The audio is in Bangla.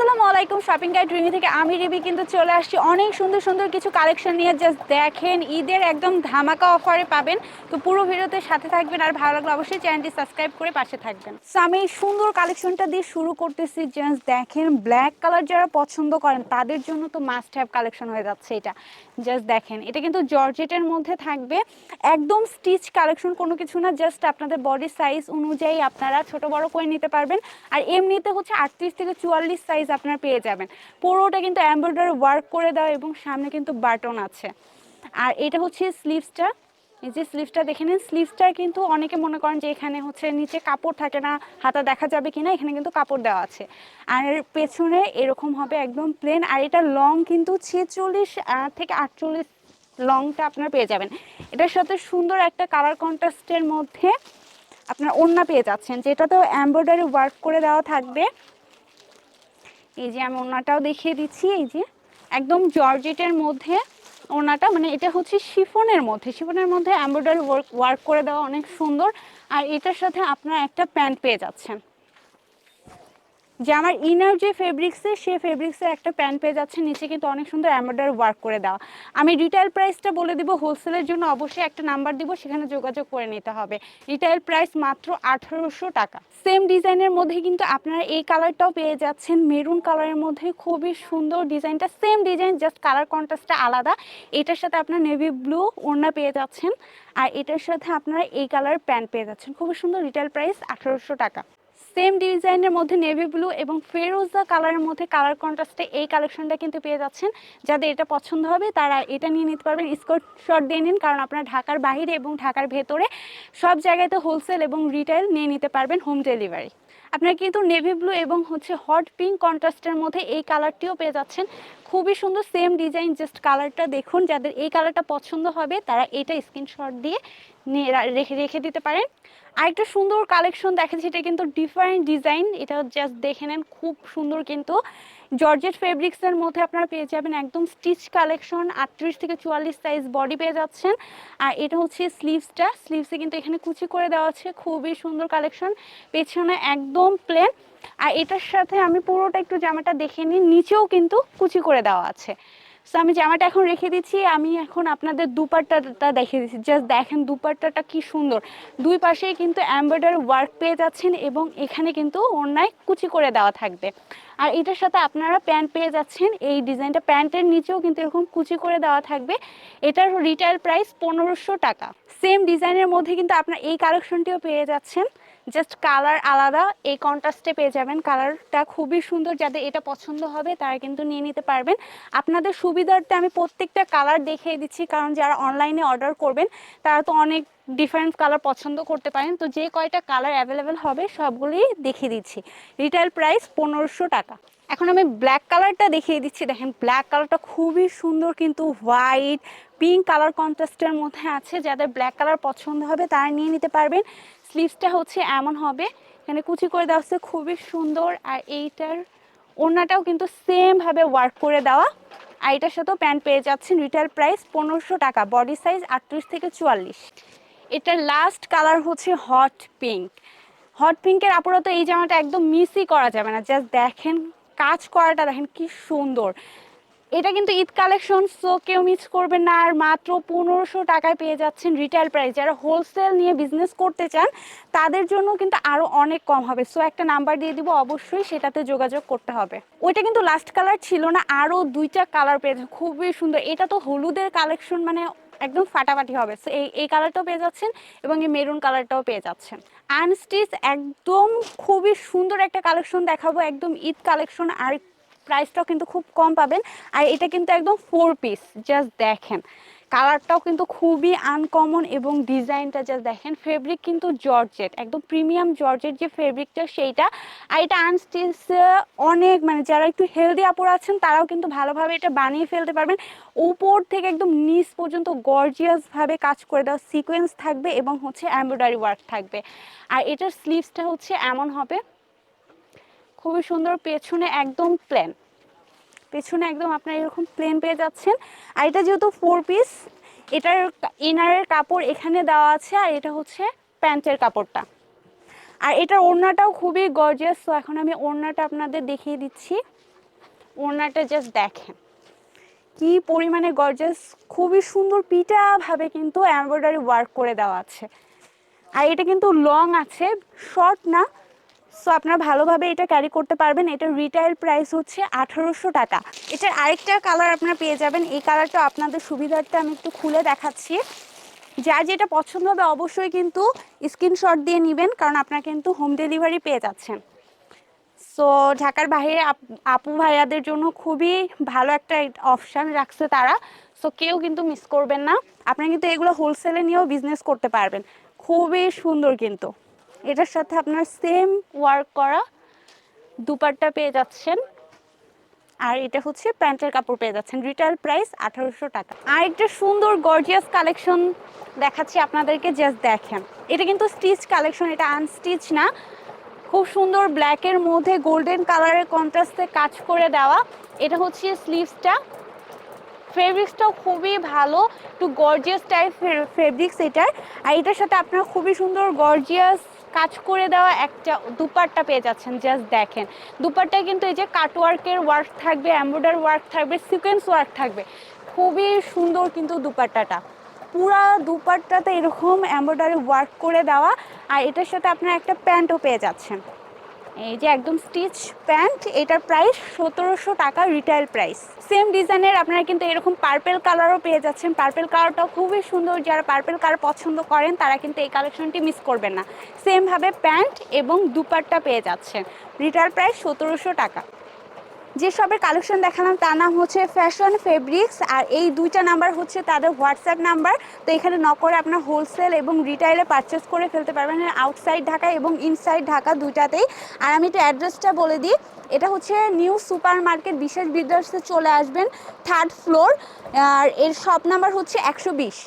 ಸಲ আসসালামু আলাইকুম শপিং গাইড রিমি থেকে আমি রিবি কিন্তু চলে আসছি। অনেক সুন্দর সুন্দর কিছু কালেকশন নিয়ে জাস্ট দেখেন ঈদের একদম ধামাকা অফারে পাবেন। তো পুরো ভিডিওতে সাথে থাকবেন আর ভালো লাগলে অবশ্যই চ্যানেলটি সাবস্ক্রাইব করে পাশে থাকবেন। So, আমি এই সুন্দর কালেকশনটা দিয়ে শুরু করতেছি জাস্ট দেখেন ব্ল্যাক কালার যারা পছন্দ করেন তাদের জন্য তো মাস্ট হ্যাভ কালেকশন হয়ে যাচ্ছে এটা। জাস্ট দেখেন এটা কিন্তু জর্জেটের মধ্যে থাকবে। একদম স্টিচ কালেকশন কোনো কিছু না জাস্ট আপনাদের বডি সাইজ অনুযায়ী আপনারা ছোট বড় করে নিতে পারবেন। আর এমনিতে হচ্ছে আটত্রিশ থেকে চুয়াল্লিশ সাইজ আপনারা পেয়ে যাবেন। পুরোটা কিন্তু এমব্রয়ডারি ওয়ার্ক করে দেওয়া এবং সামনে কিন্তু বাটন আছে। আর এটা হচ্ছে স্লিভসটা এই যে স্লিভসটা দেখে নিন। স্লিভসটা কিন্তু অনেকে মনে করেন যে এখানে হচ্ছে নিচে কাপড় থাকে না, হাতা দেখা যাবে কিনা, এখানে কিন্তু কাপড় দেওয়া আছে। আর পেছনে এরকম হবে একদম প্লেন আর এটা লং কিন্তু ছেচল্লিশ থেকে আটচল্লিশ লংটা আপনারা পেয়ে যাবেন। এটার সাথে সুন্দর একটা কালার কন্ট্রাস্টের মধ্যে আপনার ওড়না পেয়ে যাচ্ছেন, যেটাতেও এমব্রয়ডারি ওয়ার্ক করে দেওয়া থাকবে। এই যে আমি ওনাটাও দেখিয়ে দিচ্ছি, এই যে একদম জর্জেটের মধ্যে ওনাটা মানে এটা হচ্ছে শিফনের মধ্যে শিফনের মধ্যে অ্যাম্বয়ডারি ওয়ার্ক ওয়ার্ক করে দেওয়া অনেক সুন্দর। আর এটার সাথে আপনারা একটা প্যান্ট পেয়ে যাচ্ছেন। যে আমার ইনার যে ফেব্রিক্সে সে ফেব্রিক্সের একটা প্যান্ট পেয়ে যাচ্ছে, নিচে কিন্তু অনেক সুন্দর এমব্রয়ডারি ওয়ার্ক করে দেওয়া। আমি রিটেল প্রাইসটা বলে দিব হোলসেলের জন্য অবশ্যই একটা নাম্বার দিব, সেখানে যোগাযোগ করে নিতে হবে। রিটেল প্রাইস মাত্র আঠারোশো টাকা। সেম ডিজাইনের মধ্যে কিন্তু আপনারা এই কালারটাও পেয়ে যাচ্ছেন। মেরুন কালারের মধ্যে খুবই সুন্দর ডিজাইনটা সেম ডিজাইন জাস্ট কালার কন্ট্রাস্টটা আলাদা। এটার সাথে আপনার নেভি ব্লু ওড়না পেয়ে যাচ্ছেন। আর এটার সাথে আপনারা এই কালার প্যান্ট পেয়ে যাচ্ছেন। খুবই সুন্দর রিটেল প্রাইস আঠারোশো টাকা। সেম ডিজাইনের মধ্যে নেভি ব্লু এবং ফেরোজা কালারের মধ্যে কালার কন্ট্রাস্টে এই কালেকশনটা কিন্তু পেয়ে যাচ্ছেন। যাদের এটা পছন্দ হবে, তারা এটা নিয়ে নিতে পারবেন স্কট শট দিয়ে নিন, কারণ আপনার ঢাকার বাইরে এবং ঢাকার ভেতরে সব জায়গাতে হোলসেল এবং রিটেল নিয়ে নিতে পারবেন হোম ডেলিভারি আপনারা কিন্তু নেভি ব্লু এবং হচ্ছে হট পিঙ্ক কন্ট্রাস্টের মধ্যে এই কালারটিও পেয়ে যাচ্ছেন। খুবই সুন্দর সেম ডিজাইন জাস্ট কালারটা দেখুন, যাদের এই কালারটা পছন্দ হবে, তারা এটা স্ক্রিনশট দিয়ে রেখে দিতে পারেন। আরেকটা সুন্দর কালেকশন দেখাচ্ছি এটা কিন্তু ডিফারেন্ট ডিজাইন এটা জাস্ট দেখে নেন, খুব সুন্দর কিন্তু। জর্জেট ফেব্রিক্সের মধ্যে আপনারা পেয়ে যাবেন একদম স্টিচ কালেকশন আটত্রিশ থেকে চুয়াল্লিশ সাইজ বডি পেয়ে যাচ্ছেন। আর এটা হচ্ছে স্লিভসটা স্লিভসে কিন্তু এখানে কুচি করে দেওয়া আছে, খুবই সুন্দর কালেকশন পেছনে একদম প্লেন আর এটার সাথে আমি পুরোটা একটু জামাটা দেখে নিই, নিচেও কিন্তু কুচি করে দেওয়া আছে। সো আমি জামাটা এখন রেখে দিচ্ছি, আমি এখন আপনাদের দুপাট্টাটা দেখে দিচ্ছি। জাস্ট দেখেন দুপাট্টাটা কি সুন্দর। দুই পাশেই কিন্তু এমব্রয়ডারি ওয়ার্ক পেয়ে যাচ্ছেন এবং এখানে কিন্তু অন্যায় কুচি করে দেওয়া থাকবে। আর এটার সাথে আপনারা প্যান্ট পেয়ে যাচ্ছেন। এই ডিজাইনটা প্যান্টের নিচেও কিন্তু এরকম কুচি করে দেওয়া থাকবে। এটার রিটেল প্রাইস পনেরোশো টাকা। সেম ডিজাইনের মধ্যে কিন্তু আপনার এই কালেকশনটিও পেয়ে যাচ্ছেন। জাস্ট কালার আলাদা, এই কন্ট্রাস্টে পেয়ে যাবেন। কালারটা খুবই সুন্দর, যাদের এটা পছন্দ হবে তারা কিন্তু নিয়ে নিতে পারবেন। আপনাদের সুবিধার্থে আমি প্রত্যেকটা কালার দেখিয়ে দিচ্ছি, কারণ যারা অনলাইনে অর্ডার করবেন, তারা তো অনেক ডিফারেন্ট কালার পছন্দ করতে পারেন। তো যে কয়টা কালার অ্যাভেলেবেল হবে সবগুলোই দেখিয়ে দিচ্ছি। রিটেল প্রাইস পনেরোশো টাকা। এখন আমি ব্ল্যাক কালারটা দেখিয়ে দিচ্ছি। দেখেন ব্ল্যাক কালারটা খুবই সুন্দর কিন্তু হোয়াইট পিঙ্ক কালার কন্ট্রাস্টের মধ্যে আছে। যাদের ব্ল্যাক কালার পছন্দ হবে তারা নিয়ে নিতে পারবেন। স্লিভসটা হচ্ছে এমন হবে। এখানে কুচি করে দেওয়া হচ্ছে খুবই সুন্দর। আর এইটার ওড়নাটাও কিন্তু সেমভাবে ওয়ার্ক করে দেওয়া। আর এটার সাথেও প্যান্ট পেয়ে যাচ্ছেন। রিটেল প্রাইস পনেরোশো টাকা। বডি সাইজ আটত্রিশ থেকে চুয়াল্লিশ। এটার লাস্ট কালার হচ্ছে হট পিঙ্ক হট পিঙ্কের আপুরা তো এই জামাটা একদম মিসই করা যাবে না। জাস্ট দেখেন, কাজ করাটা দেখেন কি সুন্দর। এটা কিন্তু ঈদ কালেকশন সো কেউ মিস করবেন না। আর মাত্র পনেরোশো টাকায় পেয়ে যাচ্ছেন রিটেল প্রাইস যারা হোলসেল নিয়ে বিজনেস করতে চান, তাদের জন্য কিন্তু আরও অনেক কম হবে। সো একটা নাম্বার দিয়ে দিব, অবশ্যই সেটাতে যোগাযোগ করতে হবে। ওইটা কিন্তু লাস্ট কালার ছিল না আরও দুইটা কালার পেয়ে যাচ্ছেন। খুবই সুন্দর। এটা তো হলুদের কালেকশন মানে একদম ফাটাফাটি হবে। সো এই এই কালারটাও পেয়ে যাচ্ছেন এবং এই মেরুন কালারটাও পেয়ে যাচ্ছেন। আনস্টিচ একদম খুবই সুন্দর একটা কালেকশন দেখাবো। একদম ঈদ কালেকশন আর প্রাইসটাও কিন্তু খুব কম পাবেন। আর এটা কিন্তু একদম ফোর পিস জাস্ট দেখেন। কালারটাও কিন্তু খুবই আনকমন এবং ডিজাইনটা যা দেখেন ফেব্রিক কিন্তু জর্জেট, একদম প্রিমিয়াম জর্জেট যে ফেব্রিকটা সেইটা। আর এটা আনস্টিচ অনেক মানে যারা একটু হেলদি আপুর আছেন, তারাও কিন্তু ভালোভাবে এটা বানিয়ে ফেলতে পারবেন। উপর থেকে একদম নিচ পর্যন্ত গর্জিয়াসভাবে কাজ করে দেওয়া সিকোয়েন্স থাকবে এবং হচ্ছে এমব্রয়ডারি ওয়ার্ক থাকবে। আর এটার স্লিভসটা হচ্ছে এমন হবে, খুবই সুন্দর, পেছনে একদম প্লেন পেছনে একদম আপনার এরকম প্লেন পেয়ে যাচ্ছেন। আর এটা যেহেতু ফোর পিস এটার ইনারের কাপড় এখানে দেওয়া আছে, আর এটা হচ্ছে প্যান্টের কাপড়টা। আর এটার ওড়নাটাও খুবই গর্জিয়াস তো এখন আমি ওড়নাটা আপনাদের দেখিয়ে দিচ্ছি। ওড়নাটা জাস্ট দেখেন। কি পরিমাণে গর্জাস খুবই সুন্দর পিটা ভাবে কিন্তু এমব্রয়ডারি ওয়ার্ক করে দেওয়া আছে। আর এটা কিন্তু লং আছে শর্ট না সো আপনারা ভালোভাবে এটা ক্যারি করতে পারবেন। এটার রিটেল প্রাইস হচ্ছে আঠারোশো টাকা। এটার আরেকটা কালার আপনারা পেয়ে যাবেন। এই কালারটা আপনাদের সুবিধার্থে আমি একটু খুলে দেখাচ্ছি। যার যেটা পছন্দ হবে অবশ্যই কিন্তু স্ক্রিনশট দিয়ে নেবেন, কারণ আপনারা কিন্তু হোম ডেলিভারি পেয়ে যাচ্ছেন। সো ঢাকার বাইরে আপু ভাইয়াদের জন্য খুবই ভালো একটা অপশান রাখছে তারা। সো কেউ কিন্তু মিস করবেন না। আপনারা কিন্তু এগুলো হোলসেলে নিয়েও বিজনেস করতে পারবেন। খুবই সুন্দর কিন্তু। এটার সাথে আপনার সেম ওয়ার্ক করা দুপাট্টা পেয়ে যাচ্ছেন। আর এটা হচ্ছে প্যান্টের কাপড় পেয়ে যাচ্ছেন। রিটেল প্রাইস আঠারোশো টাকা। আর একটা সুন্দর গর্জিয়াস কালেকশন দেখাচ্ছি আপনাদেরকে জাস্ট দেখেন। এটা কিন্তু স্টিচ কালেকশন এটা আনস্টিচ না। খুব সুন্দর ব্ল্যাকের মধ্যে গোল্ডেন কালারের কন্ট্রাস্টে কাজ করে দেওয়া। এটা হচ্ছে স্লিভসটা ফেব্রিক্সটাও খুবই ভালো, একটু গর্জিয়াস টাইপ ফেব্রিক্স এটার। আর এটার সাথে আপনার খুবই সুন্দর গর্জিয়াস কাজ করে দেওয়া একটা দুপাট্টা পেয়ে যাচ্ছেন জাস্ট দেখেন। দুপাট্টায় কিন্তু এই যে কাটওয়ার্কের ওয়ার্ক থাকবে এম্ব্রয়ডার ওয়ার্ক থাকবে সিকোয়েন্স ওয়ার্ক থাকবে। খুবই সুন্দর কিন্তু দুপাট্টাটা। পুরা দুপাট্টাতে এরকম এম্ব্রয়ডারি ওয়ার্ক করে দেওয়া, আর এটার সাথে আপনারা একটা প্যান্টও পেয়ে যাচ্ছেন। এই যে একদম স্টিচ প্যান্ট, এটার প্রাইস সতেরোশো টাকা রিটেল প্রাইস সেম ডিজাইনের আপনারা কিন্তু এরকম পার্পেল কালারও পেয়ে যাচ্ছেন। পার্পেল কালারটাও খুবই সুন্দর। যারা পার্পেল কালার পছন্দ করেন, তারা কিন্তু এই কালেকশনটি মিস করবেন না। সেমভাবে প্যান্ট এবং দুপাট্টা পেয়ে যাচ্ছেন। রিটেল প্রাইস সতেরোশো টাকা। যে সবের কালেকশন দেখালাম, তার নাম হচ্ছে ফ্যাশন ফেব্রিক্স আর এই দুইটা নাম্বার হচ্ছে তাদের হোয়াটসঅ্যাপ নাম্বার। তো এখানে ন করে আপনার হোলসেল এবং রিটাইলে পারচেস করে ফেলতে পারবেন। আউটসাইড ঢাকা এবং ইনসাইড ঢাকা দুইটাতেই। আর আমি একটু অ্যাড্রেসটা বলে দিই। এটা হচ্ছে নিউ সুপার মার্কেট বিশেষ বিদ্যার্সে চলে আসবেন থার্ড ফ্লোর আর এর শপ নাম্বার হচ্ছে একশো বিশ।